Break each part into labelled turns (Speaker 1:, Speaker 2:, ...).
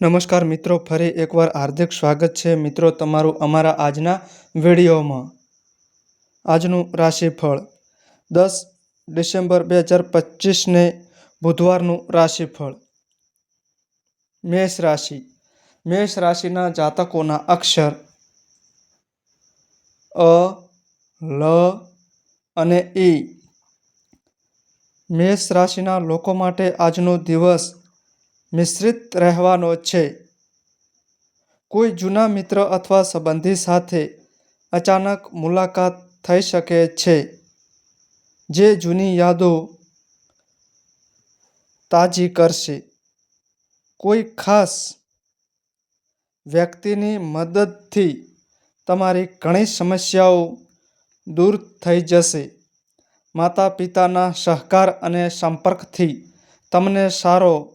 Speaker 1: નમસ્કાર મિત્રો, ફરી એકવાર હાર્દિક સ્વાગત છે મિત્રો તમારું અમારા આજના વિડીયોમાં. આજનું રાશિફળ, દસ ડિસેમ્બર બે હજાર પચીસને બુધવારનું રાશિફળ. મેષ રાશિ, મેષ રાશિના જાતકોના અક્ષર અ, લ અને ઈ. મેષ રાશિના લોકો માટે આજનો દિવસ મિશ્રિત રહેવાનો છે. કોઈ જૂના મિત્ર અથવા સંબંધી સાથે અચાનક મુલાકાત થઈ શકે છે. જે જૂની યાદો તાજી કરશે. કોઈ ખાસ વ્યક્તિની મદદથી તમારી ઘણી સમસ્યાઓ દૂર થઈ જશે. માતા પિતાના સહકાર અને સંપર્કથી તમને સારો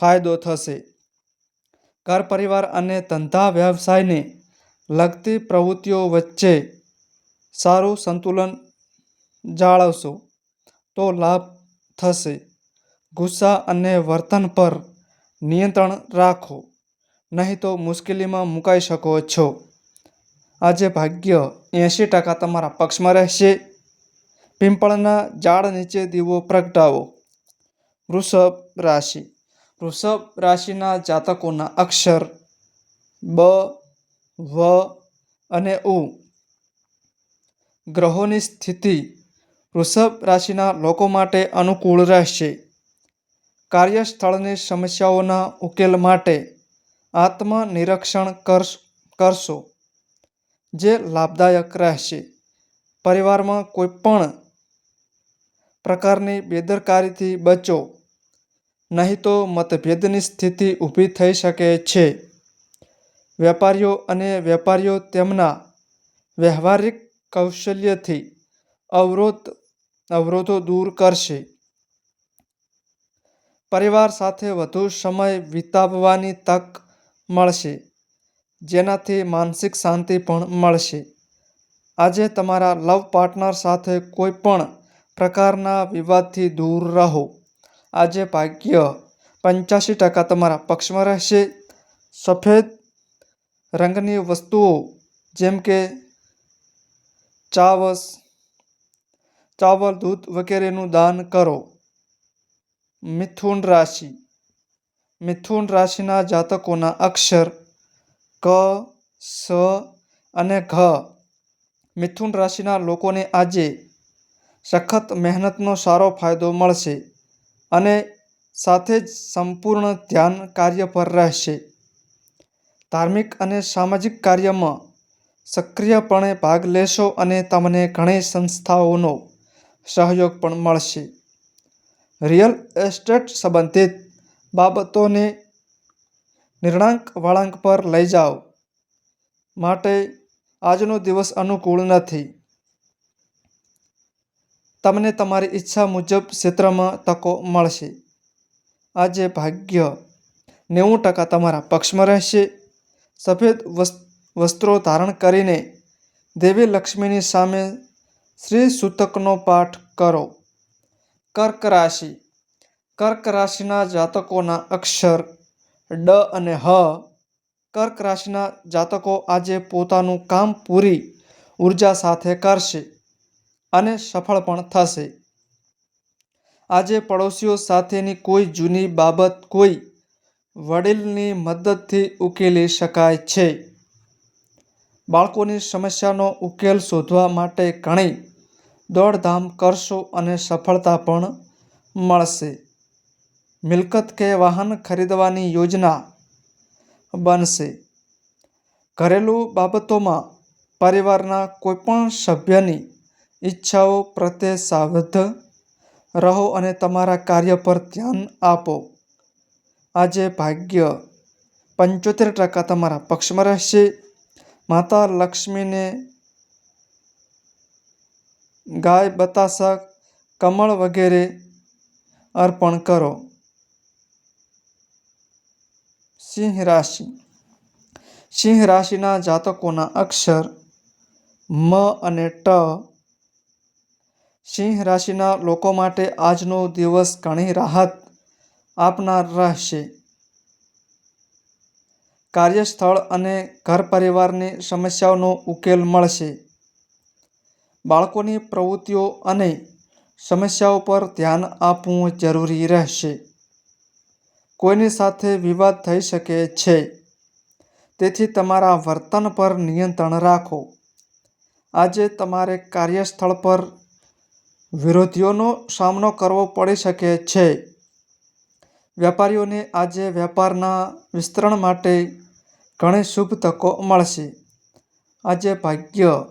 Speaker 1: ફાયદો થશે. ઘર પરિવાર અને ધંધા વ્યવસાયને લગતી પ્રવૃત્તિઓ વચ્ચે સારું સંતુલન જાળવશો તો લાભ થશે. ગુસ્સા અને વર્તન પર નિયંત્રણ રાખો, નહીં તો મુશ્કેલીમાં મુકાઈ શકો છો. આજે ભાગ્ય એંશી ટકા તમારા પક્ષમાં રહેશે. પીંપળના ઝાડ નીચે દીવો પ્રગટાવો. વૃષભ રાશિ. વૃષભ રાશિના જાતકોના અક્ષર બ, વ અને ઉ. ગ્રહોની સ્થિતિ વૃષભ રાશિના લોકો માટે અનુકૂળ રહેશે. કાર્યસ્થળની સમસ્યાઓના ઉકેલ માટે આત્મનિરીક્ષણ કર કરશો, જે લાભદાયક રહેશે. પરિવારમાં કોઈપણ પ્રકારની બેદરકારીથી બચો. નહીં તો મતભેદની સ્થિતિ ઊભી થઈ શકે છે. વેપારીઓ અને વેપારીઓ તેમના વ્યવહારિક કૌશલ્યથી અવરોધ, અવરોધો દૂર કરશે. પરિવાર સાથે વધુ સમય વિતાવવાની તક મળશે, જેનાથી માનસિક શાંતિ પણ મળશે. આજે તમારા લવ પાર્ટનર સાથે કોઈ પણ પ્રકારના વિવાદથી દૂર રહો. આજે ભાગ્ય પંચ્યાસી ટકા તમારા પક્ષમાં રહેશે. સફેદ રંગની વસ્તુઓ જેમ કે ચાવસ, ચાવલ, દૂધ વગેરેનું દાન કરો. મિથુન રાશિ. મિથુન રાશિના જાતકોના અક્ષર ક, સ અને ઘ. મિથુન રાશિના લોકોને આજે સખત મહેનતનો સારો ફાયદો મળશે. અને સાથે જ સંપૂર્ણ ધ્યાન કાર્ય પર રહેશે. ધાર્મિક અને સામાજિક કાર્યમાં સક્રિયપણે ભાગ લેશો અને તમને ઘણી સંસ્થાઓનો સહયોગ પણ મળશે. રિયલ એસ્ટેટ સંબંધિત બાબતોને નિર્ણાંક વળાંક પર લઈ જાઓ. માટે આજનો દિવસ અનુકૂળ નથી. તમને તમારી ઈચ્છા મુજબ ક્ષેત્રમાં તકો મળશે. આજે ભાગ્ય નેવું ટકા તમારા પક્ષમાં રહેશે. સફેદ વસ્ત્રો ધારણ કરીને દેવી લક્ષ્મીની સામે શ્રી સૂતકનો પાઠ કરો. કર્ક રાશિ. કર્ક રાશિના જાતકોના અક્ષર ડ અને હ. કર્ક રાશિના જાતકો આજે પોતાનું કામ પૂરી ઊર્જા સાથે કરશે. અને સફળ પણ થશે. આજે પડોશીઓ સાથેની કોઈ જૂની બાબત કોઈ વડીલની મદદથી ઉકેલી શકાય છે. બાળકોની સમસ્યાનો ઉકેલ શોધવા માટે ઘણી દોડધામ કરશો અને સફળતા પણ મળશે. મિલકત કે વાહન ખરીદવાની યોજના બનશે. ઘરેલું બાબતોમાં પરિવારના કોઈપણ સભ્યની ઈચ્છાઓ પ્રત્યે સાવધ રહો અને તમારા કાર્ય પર ધ્યાન આપો. આજે ભાગ્ય પંચોતેર ટકા તમારા પક્ષમાં રહેશે. માતા લક્ષ્મીને ગાય બતાસા કમળ વગેરે અર્પણ કરો. સિંહ રાશિ. સિંહ રાશિના જાતકોના અક્ષર મ અને ટ સિંહ રાશિના લોકો માટે આજનો દિવસ ઘણી રાહત આપનાર રહેશે. કાર્યસ્થળ અને ઘર પરિવારની સમસ્યાઓનો ઉકેલ મળશે. બાળકોની પ્રવૃત્તિઓ અને સમસ્યાઓ પર ધ્યાન આપવું જરૂરી રહેશે. કોઈની સાથે વિવાદ થઈ શકે છે. તેથી તમારા વર્તન પર નિયંત્રણ રાખો. આજે તમારે કાર્યસ્થળ પર વિરોધીઓનો સામનો કરવો પડી શકે છે. વેપારીઓને આજે વેપારના વિસ્તરણ માટે ઘણી શુભ તકો મળશે. આજે ભાગ્ય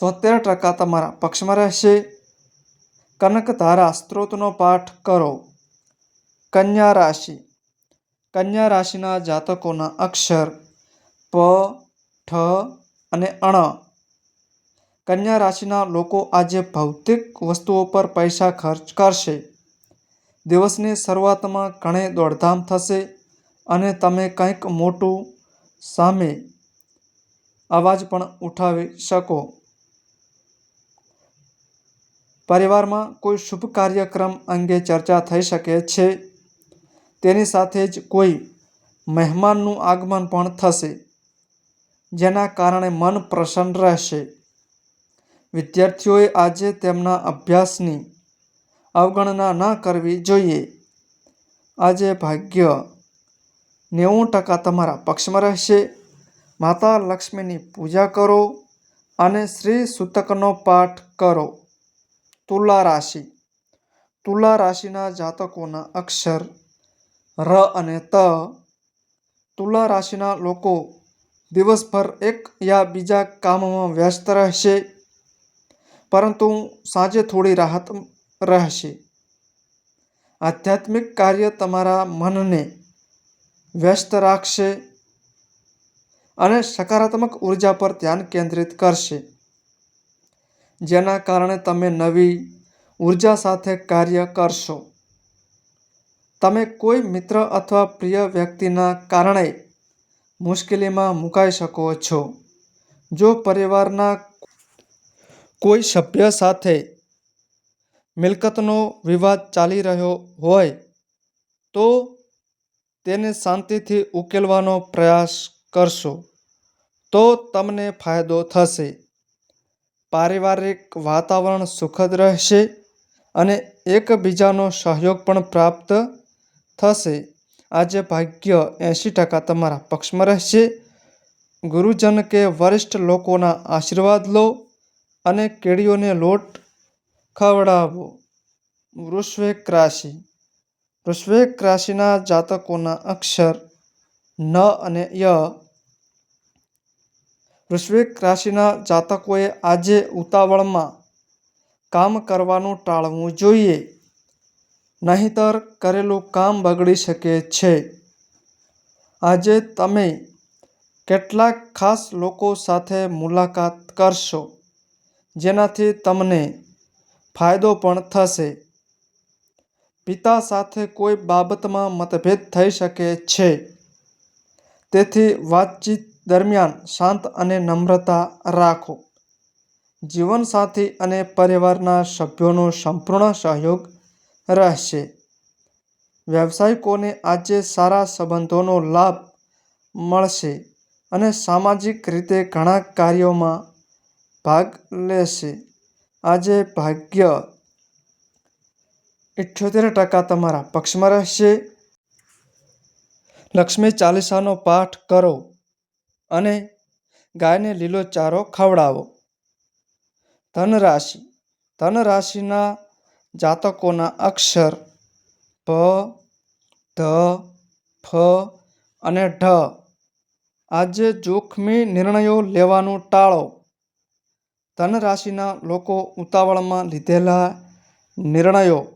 Speaker 1: સોતેર ટકા તમારા પક્ષમાં રહેશે. કનકધારા સ્ત્રોતનો પાઠ કરો. કન્યા રાશિ. કન્યા રાશિના જાતકોના અક્ષર પ, ઠ અને અણ. કન્યા રાશિના લોકો આજે ભૌતિક વસ્તુઓ પર પૈસા ખર્ચ કરશે. દિવસની શરૂઆતમાં ઘણી દોડધામ થશે અને તમે કંઈક મોટું સામે અવાજ પણ ઉઠાવી શકો. પરિવારમાં કોઈ શુભ કાર્યક્રમ અંગે ચર્ચા થઈ શકે છે. તેની સાથે જ કોઈ મહેમાનનું આગમન પણ થશે, જેના કારણે મન પ્રસન્ન રહેશે. વિદ્યાર્થીઓએ આજે તેમના અભ્યાસની અવગણના ન કરવી જોઈએ. આજે ભાગ્ય નેવું ટકા તમારા પક્ષમાં રહેશે. માતા લક્ષ્મીની પૂજા કરો અને શ્રી સૂતકનો પાઠ કરો. તુલા રાશિ. તુલા રાશિના જાતકોના અક્ષર ર અને ત. તુલા રાશિના લોકો દિવસભર એક યા બીજા કામમાં વ્યસ્ત રહેશે. પરંતુ સાંજે થોડી રાહત રહેશે. આધ્યાત્મિક કાર્ય તમારા મનને વ્યસ્ત રાખશે અને સકારાત્મક ઊર્જા પર ધ્યાન કેન્દ્રિત કરશે. જેના કારણે તમે નવી ઊર્જા સાથે કાર્ય કરશો. તમે કોઈ મિત્ર અથવા પ્રિય વ્યક્તિના કારણે મુશ્કેલીમાં મુકાઈ શકો છો. જો પરિવારના કોઈ સભ્ય સાથે મિલકતનો વિવાદ ચાલી રહ્યો હોય તો તેને શાંતિથી ઉકેલવાનો પ્રયાસ કરશો તો તમને ફાયદો થશે. પારિવારિક વાતાવરણ સુખદ રહેશે અને એકબીજાનો સહયોગ પણ પ્રાપ્ત થશે. આજે ભાગ્ય એંશી ટકા તમારા પક્ષમાં રહેશે. ગુરુજન કે વરિષ્ઠ લોકોના આશીર્વાદ લો. અને કેળીઓને લોટ ખવડાવો. વૃશ્વેક રાશિ. વૃશ્ચિક રાશિના જાતકોના અક્ષર ન અને ય. વૃશ્ચિક રાશિના જાતકોએ આજે ઉતાવળમાં કામ કરવાનું ટાળવું જોઈએ. નહીંતર કરેલું કામ બગડી શકે છે. આજે તમે કેટલાક ખાસ લોકો સાથે મુલાકાત કરશો. જેનાથી તમને ફાયદો પણ થશે. પિતા સાથે કોઈ બાબતમાં મતભેદ થઈ શકે છે. તેથી વાતચીત દરમિયાન શાંત અને નમ્રતા રાખો. જીવનસાથી અને પરિવારના સભ્યોનો સંપૂર્ણ સહયોગ રહેશે. વ્યવસાયિકોને આજે સારા સંબંધોનો લાભ મળશે અને સામાજિક રીતે ઘણા કાર્યોમાં ભાગ લેશે. આજે ભાગ્ય ઇઠ્યોતેર ટકા તમારા પક્ષમાં રહેશે. લક્ષ્મી ચાલીસાનો પાઠ કરો અને ગાયને લીલો ચારો ખવડાવો. ધન રાશિ ધન રાશિના જાતકોના અક્ષર ભ ધ, ફ અને ઢ. આજે જોખમી નિર્ણયો લેવાનું ટાળો. ધન રાશિના લોકો ઉતાવળમાં લીધેલા નિર્ણયો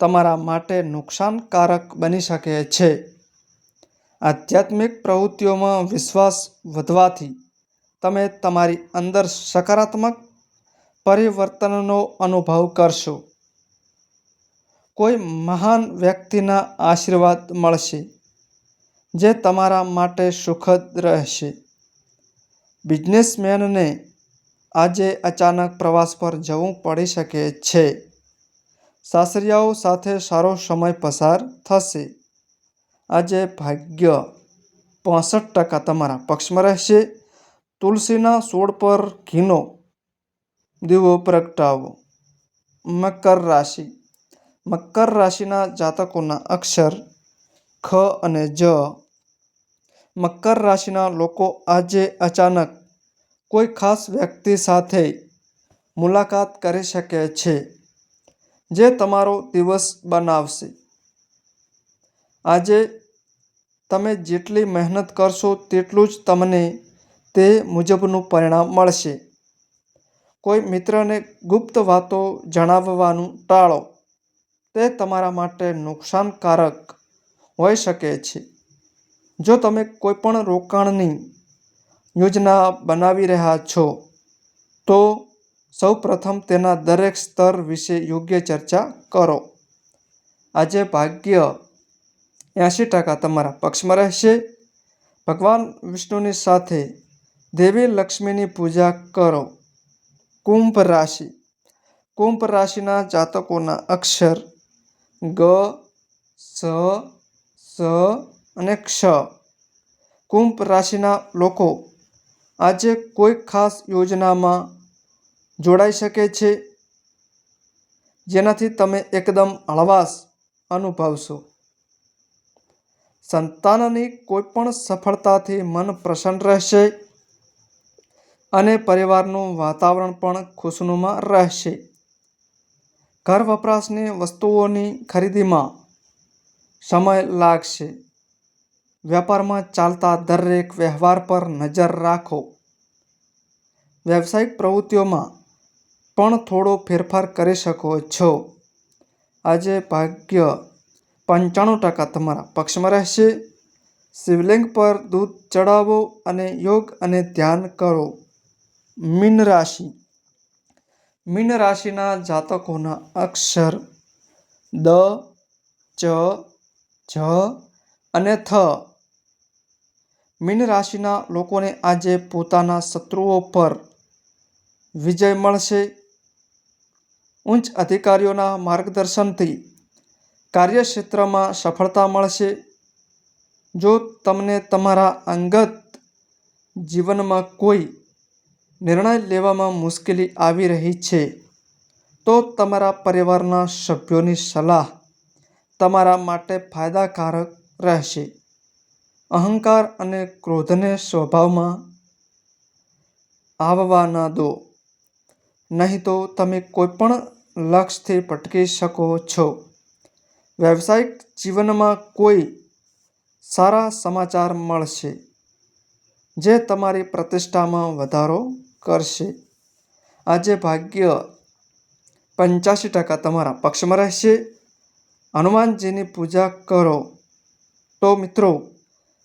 Speaker 1: તમારા માટે નુકસાનકારક બની શકે છે. આધ્યાત્મિક પ્રવૃત્તિઓમાં વિશ્વાસ વધવાથી તમે તમારી અંદર સકારાત્મક પરિવર્તનનો અનુભવ કરશો. કોઈ મહાન વ્યક્તિના આશીર્વાદ મળશે જે તમારા માટે સુખદ રહેશે. બિઝનેસમેનને આજે અચાનક પ્રવાસ પર જવું પડી શકે છે. સાસરિયાઓ સાથે સારો સમય પસાર થશે. આજે ભાગ્ય પાસઠ ટકા તમારા પક્ષમાં રહેશે. તુલસીના છોડ પર ઘીનો દીવો પ્રગટાવો. મકર રાશિ. મકર રાશિના જાતકોના અક્ષર ખ અને જ. મકર રાશિના લોકો આજે અચાનક કોઈ ખાસ વ્યક્તિ સાથે મુલાકાત કરી શકે છે જે તમારો દિવસ બનાવશે. આજે તમે જેટલી મહેનત કરશો તેટલું જ તમને તે મુજબનું પરિણામ મળશે. કોઈ મિત્રને ગુપ્ત વાતો જણાવવાનું ટાળો. તે તમારા માટે નુકસાનકારક હોઈ શકે છે. જો તમે કોઈપણ રોકાણની યોજના બનાવી રહ્યા છો, તો સૌપ્રથમ તેના દરેક સ્તર વિશે યોગ્ય ચર્ચા કરો. આજે ભાગ્ય એંશી ટકા તમારા પક્ષમાં રહેશે. ભગવાન વિષ્ણુની સાથે દેવી લક્ષ્મીની પૂજા કરો. કુંભ રાશિ. કુંભ રાશિના જાતકોના અક્ષર ગ, સ સ અને ક્ષ. કુંભ રાશિના લોકો આજે કોઈ ખાસ યોજનામાં જોડાઈ શકે છે? જેનાથી તમે એકદમ હળવાશ અનુભવશો. સંતાનની કોઈપણ સફળતાથી મન પ્રસન્ન રહેશે અને પરિવારનું વાતાવરણ પણ ખુશનુમા રહેશે. ઘર વપરાશની વસ્તુઓની ખરીદીમાં સમય લાગશે. વેપારમાં ચાલતા દરેક વ્યવહાર પર નજર રાખો. વ્યવસાયિક પ્રવૃત્તિઓમાં પણ થોડો ફેરફાર કરી શકો છો. આજે ભાગ્ય પંચાણું ટકા તમારા પક્ષમાં રહેશે. શિવલિંગ પર દૂધ ચડાવો અને યોગ અને ધ્યાન કરો. મીન રાશિ. મીન રાશિના જાતકોના અક્ષર દ, ચ, જ અને થ મીન રાશિના લોકોને આજે પોતાના શત્રુઓ પર વિજય મળશે. ઉચ્ચ અધિકારીઓના માર્ગદર્શનથી કાર્યક્ષેત્રમાં સફળતા મળશે. જો તમને તમારા અંગત જીવનમાં કોઈ નિર્ણય લેવામાં મુશ્કેલી આવી રહી છે, તો તમારા પરિવારના સભ્યોની સલાહ તમારા માટે ફાયદાકારક રહેશે. અહંકાર અને ક્રોધને સ્વભાવમાં આવવા ન દો. નહીં તો તમે કોઈપણ લક્ષ્યથી ભટકી શકો છો. વ્યવસાયિક જીવનમાં કોઈ સારા સમાચાર મળશે જે તમારી પ્રતિષ્ઠામાં વધારો કરશે. આજે ભાગ્ય પંચ્યાસી ટકા તમારા પક્ષમાં રહેશે. હનુમાનજીની પૂજા કરો. તો મિત્રો